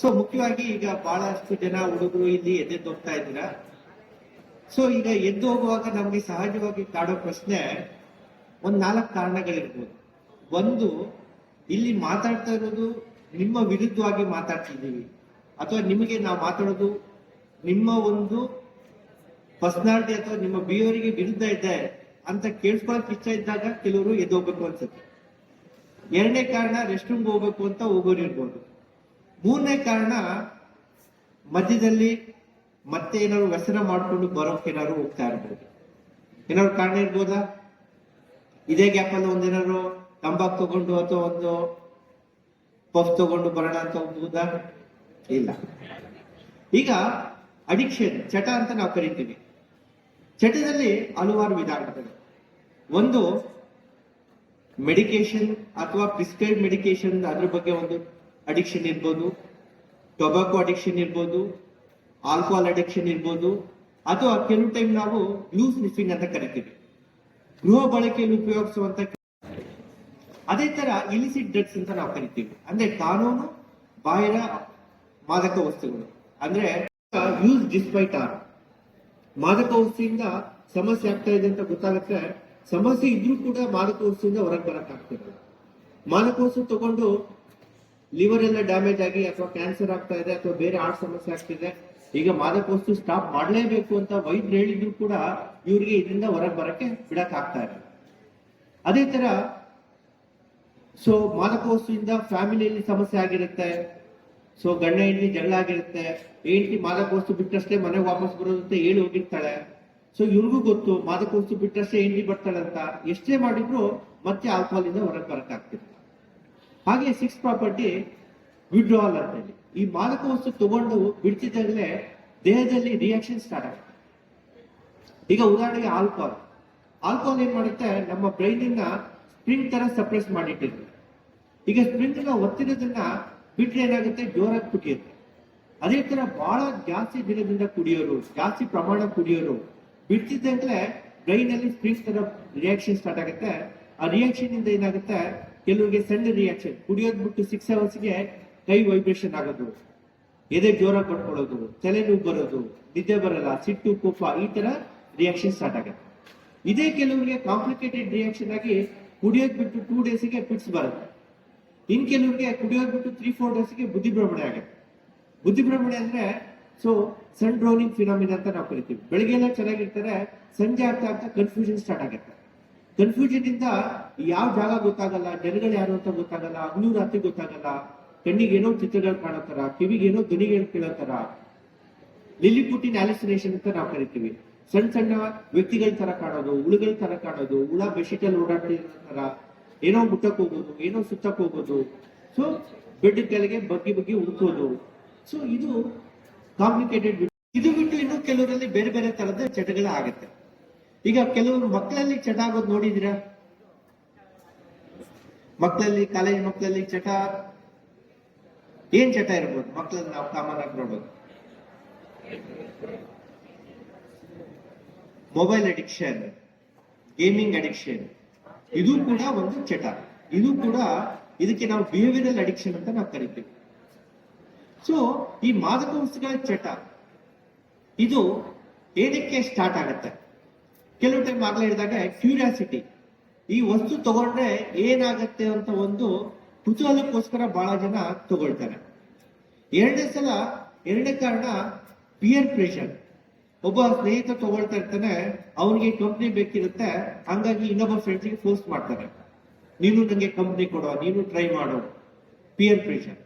So ಮುಖ್ಯವಾಗಿ ಈಗ ಬಹಳಷ್ಟು ಜನ ಹುಡುಗರು ಇಲ್ಲಿ ಎದ್ದೆದ್ದೋಗ್ತಾ ಇದ್ದೀರಾ? ಸೊ ಈಗ ಎದ್ದು ಹೋಗುವಾಗ ನಮಗೆ ಸಹಜವಾಗಿ ಕಾಡೋ ಪ್ರಶ್ನೆ ಒಂದ್ ನಾಲ್ಕು ಕಾರಣಗಳಿರ್ಬೋದು. ಒಂದು, ಇಲ್ಲಿ ಮಾತಾಡ್ತಾ ಇರೋದು ನಿಮ್ಮ ವಿರುದ್ಧವಾಗಿ ಮಾತಾಡ್ತಿದ್ದೀವಿ. ಅಥವಾ ನಿಮಗೆ ನಾವು ಮಾತಾಡೋದು ನಿಮ್ಮ ಒಂದು ಪರ್ಸನಾಲಿಟಿ ಅಥವಾ ನಿಮ್ಮ ಬಿಹೇವಿಯರ್ಗೆ ವಿರುದ್ಧ ಇದೆ ಅಂತ ಕೇಳಿಸ್ಕೊಳಕ್ ಇಷ್ಟ ಇದ್ದಾಗ ಕೆಲವರು ಎದ್ದು ಹೋಗ್ಬೇಕು ಅನ್ಸುತ್ತೆ. ಎರಡನೇ ಕಾರಣ ರೆಸ್ಟ್ ರೂಮ್ಗೆ ಹೋಗ್ಬೇಕು ಅಂತ ಹೋಗೋರು ಇರ್ಬೋದು. ಮೂರನೇ ಕಾರಣ, ಮಧ್ಯದಲ್ಲಿ ಮತ್ತೆ ಏನಾದ್ರು ವ್ಯಸನ ಮಾಡಿಕೊಂಡು ಬರೋಕೆ ಏನಾದ್ರು ಹೋಗ್ತಾ ಇರ್ಬೋದು. ಏನಾದ್ರು ಕಾರಣ ಇರ್ಬೋದಾ? ಇದೇ ಗ್ಯಾಪ್ ಅಲ್ಲಿ ಒಂದೇನಾದ್ರು ತಂಬಾಕ್ ತಗೊಂಡು ಅಥವಾ ಒಂದು ಪಫ್ ತಗೊಂಡು ಬರೋಣ ಅಂತ ಹೋಗ್ಬೋದಾ ಇಲ್ಲ. ಈಗ ಅಡಿಕ್ಷನ್ ಚಟ ಅಂತ ನಾವು ಕರಿತೀವಿ. ಚಟದಲ್ಲಿ ಹಲವಾರು ವಿಧಾನಗಳು ಒಂದು ಮೆಡಿಕೇಶನ್ ಅಥವಾ ಪ್ರಿಸ್ಕ್ರೈಬ್ ಮೆಡಿಕೇಶನ್ ಅದ್ರ ಬಗ್ಗೆ ಒಂದು ಅಡಿಕ್ಷನ್ ಇರ್ಬೋದು ಟೊಬಾಕೊ ಅಡಿಕ್ಷನ್ ಇರ್ಬೋದು ಆಲ್ಕೋಹಾಲ್ ಅಡಿಕ್ಷನ್ ಇರ್ಬೋದು, ಅಥವಾ ಕೆಲವು ಟೈಮ್ ನಾವು ಬ್ಲೂ ಸ್ನಿಫಿಂಗ್ ಅಂತ ಕರಿತೀವಿ. ಗೃಹ ಬಳಕೆಯಲ್ಲಿ ಉಪಯೋಗಿಸುವಂತ ಅದೇ ತರ ಇಲಿಸಿಟ್ ಡ್ರಗ್ಸ್ ಅಂತ ನಾವು ಕರಿತೀವಿ. ಅಂದ್ರೆ ಕಾನೂನು, ಬಾಹಿರ, ಮಾದಕ ವಸ್ತುಗಳು. ಅಂದ್ರೆ ಯೂಸ್ ಡಿಸ್ಪೈಟ್ ಆರ್ ಮಾದಕ ವಸ್ತುವಿಂದ ಸಮಸ್ಯೆ ಆಗ್ತಾ ಇದೆ ಅಂತ ಗೊತ್ತಾಗುತ್ತೆ. ಸಮಸ್ಯೆ ಇದ್ರೂ ಕೂಡ ಮಾದಕ ವಸ್ತುವಿಂದ ಹೊರಗೆ ಬರಕ್ ಆಗ್ತಿರಲ್ಲ ಮಾದಕ ವಸ್ತು ತಗೊಂಡು ಲಿವರ್ ಎಲ್ಲ ಡ್ಯಾಮೇಜ್ ಆಗಿ ಅಥವಾ ಕ್ಯಾನ್ಸರ್ ಆಗ್ತಾ ಇದೆ ಅಥವಾ ಬೇರೆ ಹಾರ್ಟ್ ಸಮಸ್ಯೆ ಆಗ್ತಿದೆ ಈಗ ಮಾದಕ ವಸ್ತು ಸ್ಟಾಪ್ ಮಾಡಲೇಬೇಕು ಅಂತ ವೈದ್ಯರು ಹೇಳಿದ್ರು ಕೂಡ ಇವ್ರಿಗೆ ಇದರಿಂದ ಹೊರಗೆ ಬರಕ್ಕೆ ಬಿಡಕ್ ಆಗ್ತಾ ಇಲ್ಲ. ಅದೇ ತರ ಸೊ ಮಾದಕ ವಸ್ತುವಿಂದ ಫ್ಯಾಮಿಲಿಯಲ್ಲಿ ಸಮಸ್ಯೆ ಆಗಿರುತ್ತೆ ಸೊ ಗಂಡ ಹೆಂಡತಿ ಜಗಳ ಆಗಿರುತ್ತೆ, ಹೆಂಡತಿ ಮಾದಕ ವಸ್ತು ಬಿಟ್ಟಷ್ಟೇ ಮನೆಗೆ ವಾಪಸ್ ಅಂತ ಹೇಳಿ ಹೋಗಿರ್ತಾಳೆ. ಸೊ ಇವ್ರಿಗೂ ಗೊತ್ತು ಮಾದಕ ವಸ್ತು ಬಿಟ್ಟಷ್ಟೇ ಹೆಂಡತಿ ಬರ್ತಾಳೆ ಅಂತ ಎಷ್ಟೇ ಮಾಡಿದ್ರು ಮತ್ತೆ ಆಲ್ಕೋಹಾಲ್ ಇಂದ ಹೊರಗೆ ಬರಕ್ ಆಗ್ತಿಲ್ಲ. ಹಾಗೆ ಸಿಕ್ಸ್ ಪ್ರಾಪರ್ಟಿ ವಿಡ್ರಾವಲ್ ಅಂತ ಹೇಳಿ. ಈ ಮಾದಕ ವಸ್ತು ತಗೊಂಡು ಬಿಡ್ತಿದ್ದಾಗಲೇ ದೇಹದಲ್ಲಿ ರಿಯಾಕ್ಷನ್ ಸ್ಟಾರ್ಟ್ ಆಗುತ್ತೆ ಈಗ ಉದಾಹರಣೆಗೆ ಆಲ್ಕೋಹಾಲ್ ಆಲ್ಕೋಹಾಲ್ ಏನ್ ಮಾಡುತ್ತೆ? ನಮ್ಮ ಬ್ರೈನ್ ಅನ್ನ ಸ್ಪ್ರಿಂಗ್ ತರ ಸಪ್ರೆಸ್ ಮಾಡಿಟ್ಟಿದ್ರು ಈಗ ಸ್ಪ್ರಿಂಗ್ನ ಒತ್ತಿರೋದನ್ನ ಬಿಟ್ರೆ ಏನಾಗುತ್ತೆ? ಜೋರಾಗಿ ಕುಟಿಯುತ್ತೆ ಅದೇ ತರ ಬಹಳ ಜಾಸ್ತಿ ದಿನದಿಂದ ಕುಡಿಯೋರು, ಜಾಸ್ತಿ ಪ್ರಮಾಣ ಕುಡಿಯೋರು ಬಿಡ್ತಿದ್ದಂಗ್ಲೆ ಬ್ರೈನ್ ಅಲ್ಲಿ ಸ್ಪ್ರಿಂಗ್ ತರ ರಿಯಾಕ್ಷನ್ ಸ್ಟಾರ್ಟ್ ಆಗುತ್ತೆ. ಆ ರಿಯಾಕ್ಷನ್ ಇಂದ ಏನಾಗುತ್ತೆ? ಕೆಲವರಿಗೆ ಸಣ್ಣ ರಿಯಾಕ್ಷನ್ ಕುಡಿಯೋದ್ ಬಿಟ್ಟು ಸಿಕ್ಸ್ ಅವರ್ಸ್ಗೆ ಕೈ ವೈಬ್ರೇಷನ್ ಆಗೋದು, ಎದೆ ಜೋರಾಗಿ ಪಡ್ಕೊಳ್ಳೋದು ತಲೆನೋವು ಬರೋದು, ನಿದ್ದೆ ಬರಲ್ಲ, ಸಿಟ್ಟು, ಕೋಪ, ಈ ತರ ರಿಯಾಕ್ಷನ್ ಸ್ಟಾರ್ಟ್ ಆಗುತ್ತೆ. ಇದೇ ಕೆಲವರಿಗೆ ಕಾಂಪ್ಲಿಕೇಟೆಡ್ ರಿಯಾಕ್ಷನ್ ಆಗಿ ಕುಡಿಯೋದ್ ಬಿಟ್ಟು ಟೂ ಡೇಸ್ಗೆ ಪಿಟ್ಸ್ ಬರುತ್ತೆ. ಇನ್ ಕೆಲವರಿಗೆ ಕುಡಿಯೋದ್ ಬಿಟ್ಟು ತ್ರೀ ಫೋರ್ ಡೇಸ್ಗೆ ಬುದ್ಧಿ ಭ್ರಮಣೆ ಆಗುತ್ತೆ. ಬುದ್ಧಿ ಭ್ರಮಣೆ ಅಂದ್ರೆ ಸೊ ಸನ್ ಡ್ರೋನಿಂಗ್ ಫಿನಾಮಿನ ಅಂತ ನಾವು ಕರಿತೀವಿ. ಬೆಳಗ್ಗೆ ಎಲ್ಲ ಚೆನ್ನಾಗಿರ್ತಾರೆ, ಸಂಜೆ ಆಗ್ತಾ ಆಗ್ತಾ ಕನ್ಫ್ಯೂಷನ್ ಸ್ಟಾರ್ಟ್ ಆಗುತ್ತೆ. ಕನ್ಫ್ಯೂಷನ್ ಇಂದ ಯಾವ ಜಾಗ ಗೊತ್ತಾಗಲ್ಲ, ಜನಗಳು ಯಾರು ಅಂತ ಗೊತ್ತಾಗಲ್ಲ ಹಗ್ಲು ರಾತ್ರಿ ಗೊತ್ತಾಗಲ್ಲ. ಕಣ್ಣಿಗೆ ಏನೋ ಚಿತ್ರಗಳು ಕಾಣೋತರ ಕಿವಿಗೆ ಏನೋ ಧ್ವನಿಗಳು ಕೇಳೋತರ ಪುಟ್ಟಿನ ಅಲಿಸಿನೇಷನ್ ಅಂತ ನಾವು ಕರಿತೀವಿ. ಸಣ್ಣ ಸಣ್ಣ ವ್ಯಕ್ತಿಗಳ ತರ ಕಾಣೋದು, ಹುಳುಗಳ ತರ ಕಾಣೋದು, ಹುಳ ಬೆಡ್ಶೀಟಲ್ಲಿ ಓಡಾಡ್ತಿರೋ ತರ ಏನೋ ಮುಟ್ಟಕ್ ಹೋಗೋದು, ಏನೋ ಸುತ್ತಕ್ ಹೋಗೋದು. ಸೊ ಬೆಡ್ ಕೆಳಗೆ ಬಗ್ಗಿ ಬಗ್ಗಿ ಹುಡುಕೋದು. ಸೊ ಇದು ಕಾಂಪ್ಲಿಕೇಟೆಡ್ ಇದು ಬಿಟ್ಟು ಇನ್ನು ಕೆಲವರಲ್ಲಿ ಬೇರೆ ಬೇರೆ ತರದ ಚಟಗಳೇ ಆಗುತ್ತೆ ಈಗ ಕೆಲವರು ಮಕ್ಕಳಲ್ಲಿ ಚಟ ಆಗೋದು ನೋಡಿದಿರಾ ಮಕ್ಕಳಲ್ಲಿ ಕಾಲೇಜ್ ಮಕ್ಕಳಲ್ಲಿ ಚಟ? ಏನ್ ಚಟ ಇರ್ಬೋದು? ಮಕ್ಕಳಲ್ಲಿ ನಾವು ಕಾಮನ್ ಆಗಿ ನೋಡೋದು ಮೊಬೈಲ್ ಅಡಿಕ್ಷನ್ ಗೇಮಿಂಗ್ ಅಡಿಕ್ಷನ್ ಇದು ಕೂಡ ಒಂದು ಚಟ. ಇದು ಕೂಡ ಇದಕ್ಕೆ ನಾವು ಬಿಹೇವಿಯರಲ್ ಅಡಿಕ್ಷನ್ ಅಂತ ನಾವು ಕರಿತೀವಿ. ಸೊ ಈ ಮಾದಕ ವಸ್ತುಗಳ ಚಟ, ಇದು ಏನಕ್ಕೆ ಸ್ಟಾರ್ಟ್ ಆಗುತ್ತೆ? ಕೆಲವು ಟೈಮ್ ಆಗ್ಲೇ ಹೇಳಿದಾಗ ಕ್ಯೂರಿಯಾಸಿಟಿ ಈ ವಸ್ತು ತಗೊಂಡ್ರೆ ಏನಾಗತ್ತೆ ಅಂತ ಒಂದು ಕುತೂಹಲಕ್ಕೋಸ್ಕರ ಬಹಳ ಜನ ತಗೊಳ್ತಾರೆ. ಎರಡನೇ ಸಲ, ಎರಡನೇ ಕಾರಣ ಪಿಯರ್ ಪ್ರೆಷರ್ ಒಬ್ಬ ಸ್ನೇಹಿತ ತಗೊಳ್ತಾ ಇರ್ತಾನೆ, ಅವನಿಗೆ ಕಂಪ್ನಿ ಬೇಕಿರುತ್ತೆ, ಹಂಗಾಗಿ ಇನ್ನೊಬ್ಬ ಫ್ರೆಂಡ್ಸ್ಗೆ ಫೋರ್ಸ್ ಮಾಡ್ತಾರೆ ನೀನು ನಂಗೆ ಕಂಪ್ನಿ ಕೊಡೋ, ನೀನು ಟ್ರೈ ಮಾಡೋ. ಪಿಯರ್ ಪ್ರೆಷರ್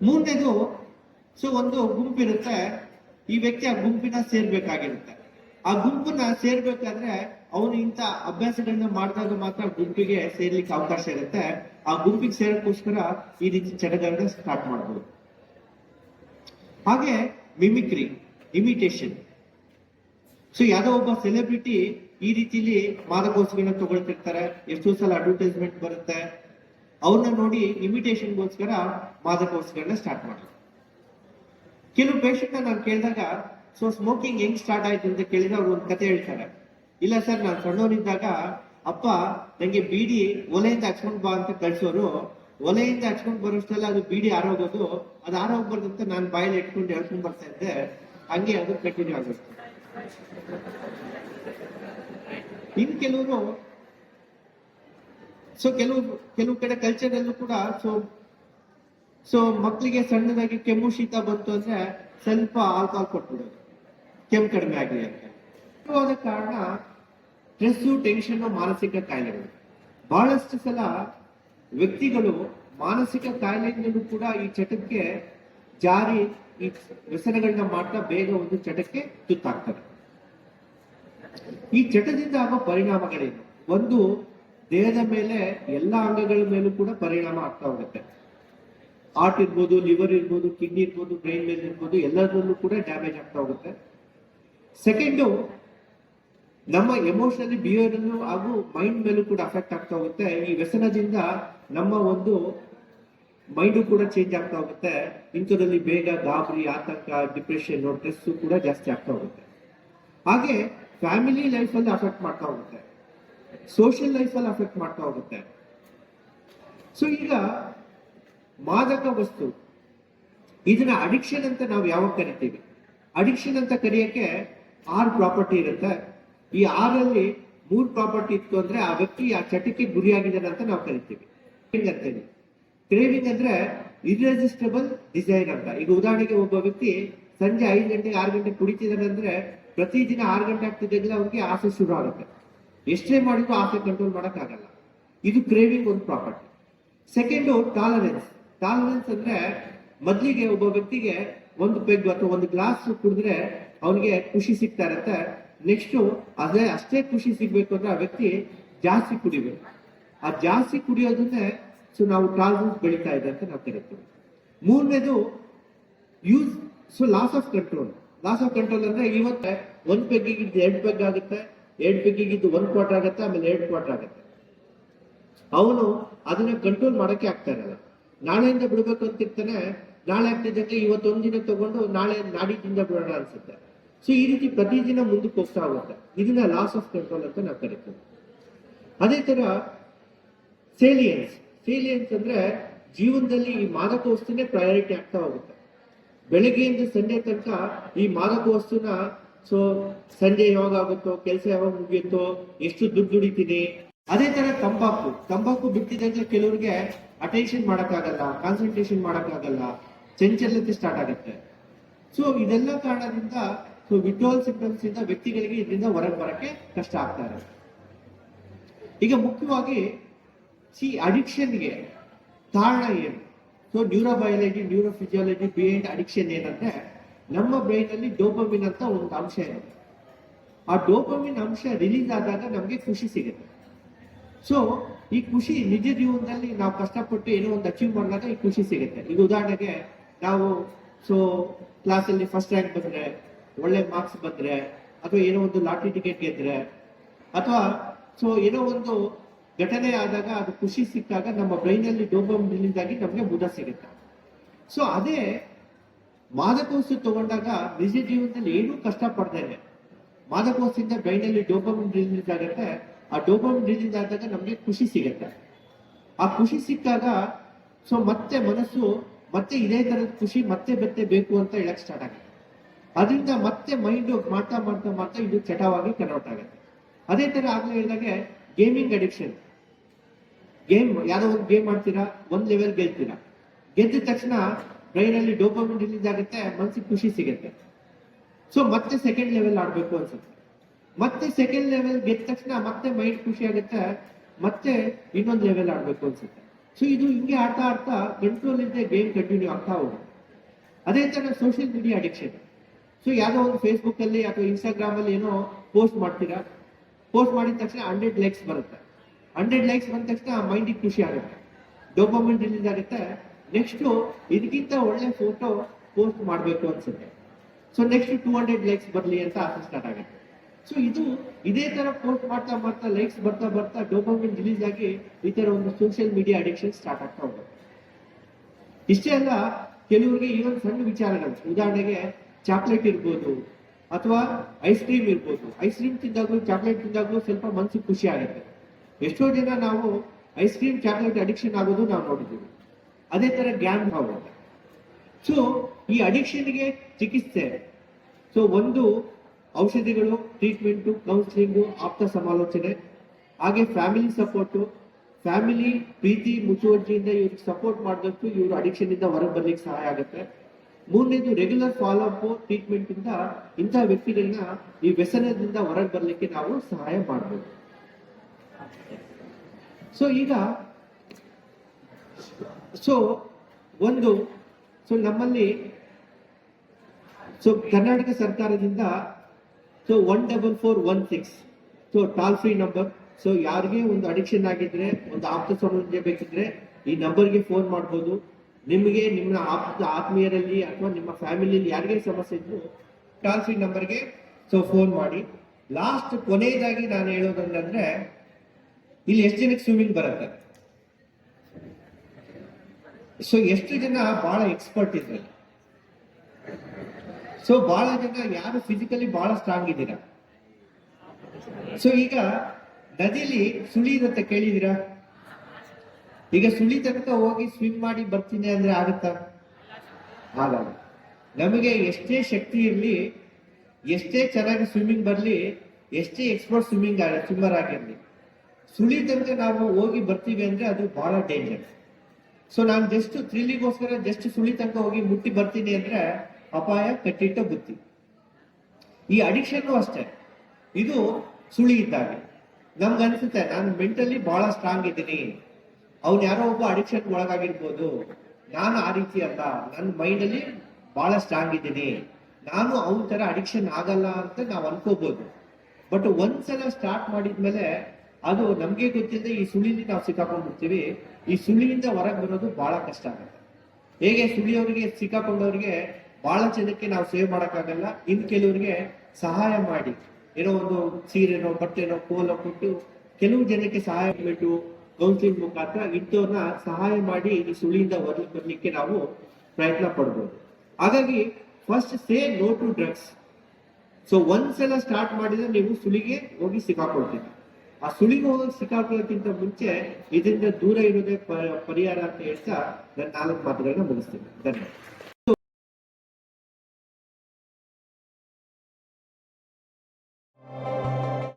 ಮೂರನೇದು, ಸೊ ಒಂದು ಗುಂಪಿರುತ್ತೆ, ಈ ವ್ಯಕ್ತಿ ಆ ಗುಂಪಿನ ಸೇರ್ಬೇಕಾಗಿರುತ್ತೆ. ಆ ಗುಂಪನ್ನ ಸೇರ್ಬೇಕಾದ್ರೆ ಅವನು ಇಂಥ ಅಭ್ಯಾಸಗಳನ್ನ ಮಾಡಿದಾಗ ಮಾತ್ರ ಗುಂಪಿಗೆ ಸೇರ್ಲಿಕ್ಕೆ ಅವಕಾಶ ಇರುತ್ತೆ. ಆ ಗುಂಪಿಗೆ ಸೇರಕ್ಕೋಸ್ಕರ ಈ ರೀತಿ ಚಟಗಳನ್ನ ಸ್ಟಾರ್ಟ್ ಮಾಡಬಹುದು ಹಾಗೆ ಮಿಮಿಕ್ರಿ ಇಮಿಟೇಷನ್ ಸೊ ಯಾವ್ದೋ ಒಬ್ಬ ಸೆಲೆಬ್ರಿಟಿ ಈ ರೀತಿಲಿ ಮಾದಕೋಸ್ಗಳನ್ನ ತಗೊಳ್ತಿರ್ತಾರೆ. ಎಷ್ಟೋ ಸಲ ಅಡ್ವರ್ಟೈಸ್ಮೆಂಟ್ ಬರುತ್ತೆ. ಅವ್ರನ್ನ ನೋಡಿ ಇಮಿಟೇಷನ್ಗೋಸ್ಕರ ಮಾದಕೋಸ್ಕರನ ಸ್ಟಾರ್ಟ್ ಮಾಡ್ತಾರೆ ಕೆಲವು ಪೇಷಂಟ್ ನಾನು ಕೇಳಿದಾಗ ಸೊ ಸ್ಮೋಕಿಂಗ್ ಹೆಂಗ್ ಸ್ಟಾರ್ಟ್ ಆಯ್ತು ಅಂತ ಕೇಳಿದ್ರೆ ಅವ್ರು ಒಂದು ಕತೆ ಹೇಳ್ತಾರೆ. ಇಲ್ಲ ಸರ್ ನಾನು ಸಣ್ಣವನಿದ್ದಾಗ ಅಪ್ಪ ನಂಗೆ ಬೀಡಿ ಒಲೆಯಿಂದ ಹಚ್ಕೊಂಡ್ ಬಾ ಅಂತ ಕಳ್ಸೋರು. ಒಲೆಯಿಂದ ಹಚ್ಕೊಂಡ್ ಬರೋಷ್ಟೆಲ್ಲ ಅದು ಬೀಡಿ ಆರೋಗೋದು. ಅದು ಆರೋಗ್ಬಾರ್ದು ಅಂತ ನಾನು ಬಾಯಲ್ಲಿ ಇಟ್ಕೊಂಡು ಹೇಳ್ಕೊಂಡ್ ಬರ್ತಾ ಇದ್ದೆ. ಹಂಗೆ ಅದು ಕಂಟಿನ್ಯೂ ಆಗುತ್ತೆ ಇನ್ ಕೆಲವರು ಸೊ ಕೆಲವು ಕೆಲವು ಕಡೆ ಕಲ್ಚರ್ ಅಲ್ಲೂ ಕೂಡ ಸೊ ಸೊ ಮಕ್ಕಳಿಗೆ ಸಣ್ಣದಾಗಿ ಕೆಮ್ಮು ಶೀತ ಬಂತು ಅಂದ್ರೆ ಸ್ವಲ್ಪ ಆಲ್ಕೋಹಾಲ್ ಕೊಟ್ಬಿಡೋದು. ಕೆಮ್ಮು ಕಡಿಮೆ ಆಗಲಿ ಅಂತ ಆದ ಕಾರಣ ಸ್ಟ್ರೆಸ್ಸು ಟೆನ್ಷನ್ ಮಾನಸಿಕ ಕಾಯಿಲೆಗಳು. ಬಹಳಷ್ಟು ಸಲ ವ್ಯಕ್ತಿಗಳು ಮಾನಸಿಕ ಕಾಯಿಲೆಯಿಂದಲೂ ಕೂಡ ಈ ಚಟಕ್ಕೆ ಜಾರಿ, ಈ ವ್ಯಸನಗಳನ್ನ ಮಾಡ್ತಾ ಬೇಗ ಒಂದು ಚಟಕ್ಕೆ ತುತ್ತಾಗ್ತವೆ ಈ ಚಟದಿಂದ ಆಗೋ ಪರಿಣಾಮಗಳೇನು? ಒಂದು, ದೇಹದ ಮೇಲೆ ಎಲ್ಲ ಅಂಗಗಳ ಮೇಲೂ ಕೂಡ ಪರಿಣಾಮ ಆಗ್ತಾ ಹೋಗುತ್ತೆ. ಹಾರ್ಟ್ ಇರ್ಬೋದು ಲಿವರ್ ಇರ್ಬೋದು ಕಿಡ್ನಿ ಇರ್ಬೋದು ಬ್ರೈನ್ ಮೇಲೆ ಇರ್ಬೋದು, ಎಲ್ಲದರಲ್ಲೂ ಕೂಡ ಡ್ಯಾಮೇಜ್ ಆಗ್ತಾ ಹೋಗುತ್ತೆ. ಸೆಕೆಂಡು ನಮ್ಮ ಎಮೋಷನಲ್ ಬಿಹೇವಿಯರ್ ಹಾಗೂ ಮೈಂಡ್ ಮೇಲೂ ಕೂಡ ಅಫೆಕ್ಟ್ ಆಗ್ತಾ ಹೋಗುತ್ತೆ. ಈ ವ್ಯಸನದಿಂದ ನಮ್ಮ ಒಂದು ಮೈಂಡು ಕೂಡ ಚೇಂಜ್ ಆಗ್ತಾ ಹೋಗುತ್ತೆ. ಇಂಥದ್ರಲ್ಲಿ ಬೇಗ ಗಾಬರಿ, ಆತಂಕ ಡಿಪ್ರೆಷನ್ ಸ್ಟ್ರೆಸ್ ಕೂಡ ಜಾಸ್ತಿ ಆಗ್ತಾ ಹೋಗುತ್ತೆ. ಹಾಗೆ ಫ್ಯಾಮಿಲಿ ಲೈಫ್ ಅಲ್ಲಿ ಅಫೆಕ್ಟ್ ಮಾಡ್ತಾ ಹೋಗುತ್ತೆ. ಸೋಷಿಯಲ್ ಅಲ್ಲಿ ಅಫೆಕ್ಟ್ ಮಾಡ್ತಾ ಹೋಗುತ್ತೆ. ಸೊ ಈಗ ಮಾದಕ ವಸ್ತು, ಇದನ್ನ ಅಡಿಕ್ಷನ್ ಅಂತ ನಾವು ಯಾವಾಗ ಕರಿತೀವಿ? ಅಡಿಕ್ಷನ್ ಅಂತ ಕರೆಯಕ್ಕೆ ಆರ್ ಪ್ರಾಪರ್ಟಿ ಇರುತ್ತೆ. ಈ ಆರಲ್ಲಿ ಮೂರ್ ಪ್ರಾಪರ್ಟಿ ಇತ್ತು ಅಂದ್ರೆ ಆ ವ್ಯಕ್ತಿ ಆ ಚಟಕ್ಕೆ ಗುರಿಯಾಗಿದ್ದಾನೆ ಅಂತ ನಾವು ಕರಿತೀವಿ. ಅಂತೇಳಿ? ಕ್ರೇವಿಂಗ್ ಅಂದ್ರೆ ಇರ್ರೆಸಿಸ್ಟಬಲ್ ಡಿಸೈರ್ ಅಂತ. ಈಗ ಉದಾಹರಣೆಗೆ ಒಬ್ಬ ವ್ಯಕ್ತಿ ಸಂಜೆ ಐದು ಗಂಟೆಗೆ ಆರು ಗಂಟೆ ಕುಡಿತಿದ್ದಾನೆ ಅಂದ್ರೆ ಪ್ರತಿದಿನ ಆರು ಗಂಟೆ ಆಗ್ತಿದ್ದಾಗಲೇ ಅವ್ರಿಗೆ ಆಸೆ ಶುರು ಆಗುತ್ತೆ. ಎಷ್ಟೇ ಮಾಡಿದ್ರು ಆಸೆ ಕಂಟ್ರೋಲ್ ಮಾಡೋಕ್ಕಾಗಲ್ಲ. ಇದು ಕ್ರೇವಿಂಗ್ ಒಂದು ಪ್ರಾಪರ್ಟಿ ಸೆಕೆಂಡು ಟಾಲರೆನ್ಸ್ ಟಾಲರೆನ್ಸ್ ಅಂದ್ರೆ ಮೊದಲಿಗೆ ಒಬ್ಬ ವ್ಯಕ್ತಿಗೆ ಒಂದು ಪೆಗ್ ಅಥವಾ ಒಂದು ಗ್ಲಾಸ್ ಕುಡಿದ್ರೆ ಅವನಿಗೆ ಖುಷಿ ಸಿಗ್ತಾ ಇರತ್ತೆ ನೆಕ್ಸ್ಟ್ ಅದೇ ಅಷ್ಟೇ ಖುಷಿ ಸಿಗ್ಬೇಕು ಅಂದ್ರೆ ಆ ವ್ಯಕ್ತಿ ಜಾಸ್ತಿ ಕುಡಿಬೇಕು. ಆ ಜಾಸ್ತಿ ಕುಡಿಯೋದನ್ನೇ ಸೊ ನಾವು ಟಾಲರೆನ್ಸ್ ಬೆಳೀತಾ ಇದೆ ಅಂತ ನಾವು ಕರಿತೀವಿ. ಮೂರನೇದು use so loss of control loss of control ಅಂದ್ರೆ ಇವತ್ತೆ ಒಂದ್ ಪೆಗ್ಗಿಗಿದ್ದು ಎರಡು ಪೆಗ್ ಆಗುತ್ತೆ, ಎರಡು ಪೆಗ್ಗಿಗಿದ್ದು ಒಂದ್ ಕ್ವಾರ್ಟರ್ ಆಗುತ್ತೆ, ಆಮೇಲೆ ಎರಡು ಕ್ವಾರ್ಟರ್ ಆಗುತ್ತೆ. ಅವನು ಅದನ್ನ ಕಂಟ್ರೋಲ್ ಮಾಡಕ್ಕೆ ಆಗ್ತಾ ಇರಲ್ಲ. ನಾಳೆಯಿಂದ ಬಿಡ್ಬೇಕು ಅಂತಿರ್ತಾನೆ, ನಾಳೆ ಆಗ್ತಿದ್ದಂಗೆ ಇವತ್ತೊಂದಿನ ತಗೊಂಡು ನಾಳೆ ನಾಡಿದ್ದಿಂದ ಬಿಡೋಣ ಅನ್ಸುತ್ತೆ. ಸೊ ಈ ರೀತಿ ಪ್ರತಿದಿನ ಮುಂದಕ್ಕೆ ಹೋಗ್ತಾ ಹೋಗುತ್ತೆ ಇದನ್ನ ಲಾಸ್ ಆಫ್ ಕಂಟ್ರೋಲ್ ಅಂತ ನಾವು ಕರಿತೀವಿ. ಅದೇ ತರ ಸೇಲಿಯನ್ಸ್ ಸೇಲಿಯನ್ಸ್ ಅಂದ್ರೆ ಜೀವನದಲ್ಲಿ ಈ ಮಾದಕ ವಸ್ತುನೇ ಪ್ರಯಾರಿಟಿ ಆಗ್ತಾ ಹೋಗುತ್ತೆ. ಬೆಳಗ್ಗೆಯಿಂದ ಸಂಜೆ ತನಕ ಈ ಮಾದಕ ವಸ್ತುನ ಸೊ ಸಂಜೆ ಯಾವಾಗ ಆಗುತ್ತೋ, ಕೆಲಸ ಯಾವಾಗ ಮುಗಿಯುತ್ತೋ, ಎಷ್ಟು ದುಡ್ಡು ದುಡಿತೀನಿ. ಅದೇ ತರ ತಂಬಾಕು ತಂಬಾಕು ಬಿಟ್ಟಿದಂಗೆ ಕೆಲವ್ರಿಗೆ ಅಟೆನ್ಷನ್ ಮಾಡೋಕ್ಕಾಗಲ್ಲ ಕಾನ್ಸಂಟ್ರೇಷನ್ ಮಾಡೋಕ್ಕಾಗಲ್ಲ, ಚಂಚಲತೆ ಸ್ಟಾರ್ಟ್ ಆಗುತ್ತೆ. ಸೊ ಇದೆಲ್ಲ ಕಾರಣದಿಂದ ಸೊ ವಿಡ್ರಾಲ್ ಸಿಂಪ್ಟಮ್ಸ್ ಇಂದ ವ್ಯಕ್ತಿಗಳಿಗೆ ಇದರಿಂದ ಹೊರಗೆ ಬರಕ್ಕೆ ಕಷ್ಟ ಆಗ್ತಾ ಇದೆ ಈಗ ಮುಖ್ಯವಾಗಿ ಸಿ ಅಡಿಕ್ಷನ್ಗೆ ಕಾರಣ ಏನು? So neurobiology neurophysiology behind addiction ಏನಂದ್ರೆ, ನಮ್ಮ ಬ್ರೈನ್ ಅಲ್ಲಿ ಡೋಪಮಿನ್ ಅಂತ ಒಂದು ಅಂಶ ಇದೆ ಆ ಡೋಪಮಿನ್ ಅಂಶ ರಿಲೀಸ್ ಆದಾಗ ನಮಗೆ ಖುಷಿ ಸಿಗುತ್ತೆ. ಸೊ ಈ ಖುಷಿ ನಿಜ ಜೀವನದಲ್ಲಿ ನಾವು ಕಷ್ಟಪಟ್ಟು ಏನೋ ಒಂದು ಅಚೀವ್ ಮಾಡಿದಾಗ ಈ ಖುಷಿ ಸಿಗುತ್ತೆ. ಈಗ ಉದಾಹರಣೆಗೆ, ನಾವು ಸೊ ಕ್ಲಾಸಲ್ಲಿ ಫಸ್ಟ್ ರ್ಯಾಂಕ್ ಬಂದ್ರೆ ಒಳ್ಳೆ ಮಾರ್ಕ್ಸ್ ಬಂದ್ರೆ ಅಥವಾ ಏನೋ ಒಂದು ಲಾಟ್ರಿ ಟಿಕೆಟ್ ಗೆದ್ರೆ ಅಥವಾ ಸೊ ಏನೋ ಒಂದು ಘಟನೆ ಆದಾಗ ಅದು ಖುಷಿ ಸಿಕ್ಕಾಗ ನಮ್ಮ ಬ್ರೈನ್ ಅಲ್ಲಿ ಡೋಪಮಿನ್ ರಿಲೀಸ್ ಆಗಿ ನಮಗೆ ಮುದ ಸಿಗುತ್ತೆ. ಸೊ ಅದೇ ಮಾದಕೋಸ್ತು ತಗೊಂಡಾಗ ನಿಜ ಜೀವನದಲ್ಲಿ ಏನೂ ಕಷ್ಟ ಪಡ್ದೇನೆ ಮಾದಕೋಸಿಂದ ಬ್ರೈನ್ ಅಲ್ಲಿ ಡೋಬಮ್ ರಿಲೀಸ್ ಆಗುತ್ತೆ ಆ ಡೋಬಮ್ ರಿಲೀಸ್ ಆದಾಗ ನಮಗೆ ಖುಷಿ ಸಿಗುತ್ತೆ. ಆ ಖುಷಿ ಸಿಕ್ಕಾಗ ಸೊ ಮತ್ತೆ ಮನಸ್ಸು ಮತ್ತೆ ಇದೇ ತರದ ಖುಷಿ ಮತ್ತೆ ಮತ್ತೆ ಬೇಕು ಅಂತ ಹೇಳಕ್ ಸ್ಟಾರ್ಟ್ ಆಗುತ್ತೆ. ಅದರಿಂದ ಮತ್ತೆ ಮೈಂಡ್ ಮಾಡ್ತಾ ಮಾಡ್ತಾ ಮಾಡ್ತಾ ಇದು ಚಟವಾಗಿ ಕನ್ವರ್ಟ್ ಆಗುತ್ತೆ. ಅದೇ ತರ ಆಗ್ಲೇ ಹೇಳಿದಾಗೆ ಗೇಮಿಂಗ್ ಅಡಿಕ್ಷನ್ ಗೇಮ್ ಯಾವ್ದೋ ಒಂದು ಗೇಮ್ ಮಾಡ್ತೀರಾ, ಒಂದ್ ಲೆವೆಲ್ ಗೆಲ್ತೀರಾ. ಗೆದ್ದ ತಕ್ಷಣ ಬ್ರೈನ್ ಅಲ್ಲಿ ಡೋಪಮಿನ್ ರಿಲೀಸ್ ಆಗುತ್ತೆ, ಮನ್ಸಿಗೆ ಖುಷಿ ಸಿಗುತ್ತೆ. ಸೊ ಮತ್ತೆ ಸೆಕೆಂಡ್ ಲೆವೆಲ್ ಆಡ್ಬೇಕು ಅನ್ಸುತ್ತೆ. ಮತ್ತೆ ಸೆಕೆಂಡ್ ಲೆವೆಲ್ ಗೆದ್ದ ತಕ್ಷಣ ಮತ್ತೆ ಮೈಂಡ್ ಖುಷಿ ಆಗುತ್ತೆ, ಮತ್ತೆ ಇನ್ನೊಂದು ಲೆವೆಲ್ ಆಡ್ಬೇಕು ಅನ್ಸುತ್ತೆ. ಸೊ ಇದು ಹಿಂಗೆ ಆಡ್ತಾ ಆಡ್ತಾ ಕಂಟ್ರೋಲ್ ಇಲ್ಲದೆ ಗೇಮ್ ಕಂಟಿನ್ಯೂ ಆಗ್ತಾ ಹೋಗುತ್ತೆ. ಅದೇ ತರ ಸೋಷಿಯಲ್ ಮೀಡಿಯಾ ಅಡಿಕ್ಷನ್ ಸೊ ಯಾವುದೋ ಒಂದು ಫೇಸ್ಬುಕ್ ಅಲ್ಲಿ ಅಥವಾ ಇನ್ಸ್ಟಾಗ್ರಾಮ್ ಅಲ್ಲಿ ಏನೋ ಪೋಸ್ಟ್ ಮಾಡ್ತೀರಾ? ಪೋಸ್ಟ್ ಮಾಡಿದ ತಕ್ಷಣ ಹಂಡ್ರೆಡ್ ಲೈಕ್ಸ್ ಬರುತ್ತೆ. ಹಂಡ್ರೆಡ್ ಲೈಕ್ಸ್ ಬಂದ ತಕ್ಷಣ ಮೈಂಡಿಗೆ ಖುಷಿ ಆಗುತ್ತೆ. ಡೋಪಮೆಂಟ್ ರಿಲೀಸ್ ಆಗುತ್ತೆ. ನೆಕ್ಸ್ಟ್ ಇದಕ್ಕಿಂತ ಒಳ್ಳೆ ಫೋಟೋ ಪೋಸ್ಟ್ ಮಾಡಬೇಕು ಅನ್ಸುತ್ತೆ. So next two hundred likes ಬರಲಿ ಅಂತ ಆಸೆ ಸ್ಟಾರ್ಟ್ ಆಗುತ್ತೆ. ಸೊ ಇದು ಇದೇ ತರ ಪೋಸ್ಟ್ ಮಾಡ್ತಾ ಮಾಡ್ತಾ ಲೈಕ್ಸ್ ಬರ್ತಾ ಬರ್ತಾ ಡೋಪಮಿನ್ ರಿಲೀಸ್ ಆಗಿ ಈ ತರ ಒಂದು ಸೋಷಿಯಲ್ ಮೀಡಿಯಾ ಅಡಿಕ್ಷನ್ ಸ್ಟಾರ್ಟ್ ಆಗ್ತಾ ಹೋಗುತ್ತೆ. ಇಷ್ಟೇ ಅಲ್ಲ, ಕೆಲವರಿಗೆ ಈವನ್ ಸಣ್ಣ ವಿಚಾರಗಳು. ಉದಾಹರಣೆಗೆ ಚಾಕ್ಲೇಟ್ ಇರ್ಬೋದು ಅಥವಾ ಐಸ್ ಕ್ರೀಮ್ ಇರ್ಬೋದು. ಐಸ್ ಕ್ರೀಮ್ ತಿಂದಾಗ್ಲೂ, ಚಾಕ್ಲೇಟ್ ತಿಂದಾಗ್ಲೂ ಸ್ವಲ್ಪ ಮನ್ಸಿಗೆ ಖುಷಿ ಆಗುತ್ತೆ. ಎಷ್ಟೋ ಜನ ನಾವು ಐಸ್ ಕ್ರೀಮ್, ಚಾಕ್ಲೇಟ್ ಅಡಿಕ್ಷನ್ ಆಗೋದು ನಾವು ನೋಡಿದ್ದೀವಿ. ಅದೇ ತರ ಗ್ಯಾಂಗ್ ಆಗುತ್ತೆ ಸೊ ಈ ಅಡಿಕ್ಷನ್ಗೆ ಚಿಕಿತ್ಸೆ. ಸೊ ಒಂದು ಔಷಧಿಗಳು ಟ್ರೀಟ್ಮೆಂಟು ಕೌನ್ಸಿಲಿಂಗು ಆಪ್ತ ಸಮಾಲೋಚನೆ, ಹಾಗೆ ಫ್ಯಾಮಿಲಿ ಸಪೋರ್ಟು ಫ್ಯಾಮಿಲಿ ಪ್ರೀತಿ, ಮುತುವರ್ಜಿಯಿಂದ ಇವ್ರಿಗೆ ಸಪೋರ್ಟ್ ಮಾಡಿದಷ್ಟು ಇವರು ಅಡಿಕ್ಷನ್ ಇಂದ ಹೊರಗೆ ಬರ್ಲಿಕ್ಕೆ ಸಹಾಯ ಆಗುತ್ತೆ. ಮೂರನೇದು ರೆಗ್ಯುಲರ್ ಫಾಲೋ ಅಪ್ ಟ್ರೀಟ್ಮೆಂಟ್ ಇಂದ ಇಂತಹ ವ್ಯಕ್ತಿಗಳನ್ನ ಈ ವ್ಯಸನದಿಂದ ಹೊರಗೆ ಬರಲಿಕ್ಕೆ ನಾವು ಸಹಾಯ ಮಾಡಬಹುದು ಸೊ ಈಗ ಸೊ ಒಂದು ಸೊ ನಮ್ಮಲ್ಲಿ ಸೊ ಕರ್ನಾಟಕ ಸರ್ಕಾರದಿಂದ so one double four one six so toll free number so ಯಾರಿಗೆ ಒಂದು ಅಡಿಕ್ಷನ್ ಆಗಿದ್ರೆ, ಒಂದು ಆಪ್ತ ಸಮಾಲೋಚನೆ ಬೇಕಿದ್ರೆ ಈ ನಂಬರ್ಗೆ ಫೋನ್ ಮಾಡ್ಬೋದು. ನಿಮಗೆ ನಿಮ್ಮ ಆಪ್ ಆತ್ಮೀಯರಲ್ಲಿ ಅಥವಾ ನಿಮ್ಮ ಫ್ಯಾಮಿಲಿಯಲ್ಲಿ ಯಾರಿಗೆ ಸಮಸ್ಯೆ ಇದ್ರು ಟಾಲ್ ಫ್ರೀ ನಂಬರ್ಗೆ ಸೊ ಫೋನ್ ಮಾಡಿ. ಲಾಸ್ಟ್ ಕೊನೆಯದಾಗಿ ನಾನು ಹೇಳೋದಂದ್ರೆ ಇಲ್ಲಿ ಎಷ್ಟು ಜನಕ್ಕೆ ಸ್ವಿಮ್ಮಿಂಗ್ ಬರುತ್ತೆ? ಸೊ ಎಷ್ಟು ಜನ ಬಹಳ ಎಕ್ಸ್ಪರ್ಟ್ ಇದ್ದಾರೆ ಸೊ ಬಹಳ ಜನ ಯಾರು ಫಿಸಿಕಲಿ ಬಹಳ ಸ್ಟ್ರಾಂಗ್ ಇದ್ದೀರಾ? ಸೊ ಈಗ ನದಿಲಿ ಸುಳಿ ಇರುತ್ತೆ ಕೇಳಿದೀರಾ ಈಗ ಸುಳಿ ತನಕ ಹೋಗಿ ಸ್ವಿಮ್ ಮಾಡಿ ಬರ್ತೀನಿ ಅಂದ್ರೆ ಆಗುತ್ತಾ? ಆಗಲ್ಲ. ನಮಗೆ ಎಷ್ಟೇ ಶಕ್ತಿ ಇರಲಿ, ಎಷ್ಟೇ ಚೆನ್ನಾಗಿ ಸ್ವಿಮ್ಮಿಂಗ್ ಬರಲಿ, ಎಷ್ಟೇ ಎಕ್ಸ್ಪರ್ಟ್ ಸ್ವಿಮ್ಮಿಂಗ್ ಸ್ವಿಮ್ಮರ್ ಆಗಿರಲಿ, ಸುಳಿ ತನಕ ನಾವು ಹೋಗಿ ಬರ್ತೀವಿ ಅಂದ್ರೆ ಅದು ಬಹಳ ಡೇಂಜರ್ ಸೊ ನಾನು ಜಸ್ಟ್ ಥ್ರಿಲ್ಲಿಗೋಸ್ಕರ ಜಸ್ಟ್ ಸುಳಿ ತನಕ ಹೋಗಿ ಮುಟ್ಟಿ ಬರ್ತೀನಿ ಅಂದ್ರೆ ಅಪಾಯ, ಕಟ್ಟಿಟ್ಟ ಬುತ್ತಿ ಈ ಅಡಿಕ್ಷನ್ ಅಷ್ಟೇ. ಇದು ಸುಳಿ ಇದ್ದಾಗ. ನಮ್ಗೆ ಅನ್ಸುತ್ತೆ ನಾನು ಮೆಂಟಲಿ ಬಹಳ ಸ್ಟ್ರಾಂಗ್ ಇದ್ದೀನಿ. ಅವ್ನು ಯಾರೋ ಒಬ್ಬ ಅಡಿಕ್ಷನ್ ಒಳಗಾಗಿರ್ಬೋದು. ನಾನು ಆ ರೀತಿ ಅಲ್ಲ. ನನ್ನ ಮೈಂಡ್ ಅಲ್ಲಿ ಬಹಳ ಸ್ಟ್ರಾಂಗ್ ಇದ್ದೀನಿ. ನಾನು ಅವನ ತರ ಅಡಿಕ್ಷನ್ ಆಗಲ್ಲ ಅಂತ ನಾವು ಅನ್ಕೋಬಹುದು ಬಟ್ ಒಂದ್ಸಲ ಸ್ಟಾರ್ಟ್ ಮಾಡಿದ್ಮೇಲೆ ಅದು ನಮ್ಗೆ ಗೊತ್ತಿಲ್ಲದೆ ಈ ಸುಳಿಲಿ ನಾವು ಸಿಕ್ಕಾಕೊಂಡ್ಬಿಡ್ತೀವಿ. ಈ ಸುಳಿಯಿಂದ ಹೊರಗೆ ಬರೋದು ಬಹಳ ಕಷ್ಟ ಆಗುತ್ತೆ. ಹೇಗೆ ಸುಳಿಯವರಿಗೆ, ಸಿಕ್ಕಾಕೊಂಡವರಿಗೆ ಬಹಳ ಜನಕ್ಕೆ ನಾವು ಸೇವ್ ಮಾಡೋಕ್ಕಾಗಲ್ಲ. ಇನ್ ಕೆಲವರಿಗೆ ಸಹಾಯ ಮಾಡಿ. ಏನೋ ಒಂದು ಸೀರೆನೋ, ಬಟ್ಟೆನೋ, ಕೋಲೋ ಕೊಟ್ಟು ಕೆಲವು ಜನಕ್ಕೆ ಸಹಾಯ ಬಿಟ್ಟು ಕೌನ್ಸಿಲಿಂಗ್ ಮುಖಾಂತರ ಇಂಥವ್ರನ್ನ ಸಹಾಯ ಮಾಡಿ ಈ ಸುಳಿಯಿಂದ ಹೊರಗೆ ಬರಲಿಕ್ಕೆ ನಾವು ಪ್ರಯತ್ನ ಪಡ್ಬೋದು. ಹಾಗಾಗಿ first say no to drugs so ಒಂದ್ಸಲ ಸ್ಟಾರ್ಟ್ ಮಾಡಿದ್ರೆ ನೀವು ಸುಳಿಗೆ ಹೋಗಿ ಸಿಕ್ಕಾಕೊಳ್ತೀರಿ. ಆ ಸುಳಿಗೆ ಹೋಗಿ ಸಿಕ್ಕಾಕೊಳ್ಳೋಕ್ಕಿಂತ ಮುಂಚೆ ಇದರಿಂದ ದೂರ ಇರೋದೇ ಪರಿಹಾರ ಅಂತ ಹೇಳ್ತಾ ನನ್ನ ನಾಲ್ಕು ಮಾತುಗಳನ್ನ ಮುಗಿಸ್ತೀನಿ. ಧನ್ಯವಾದ.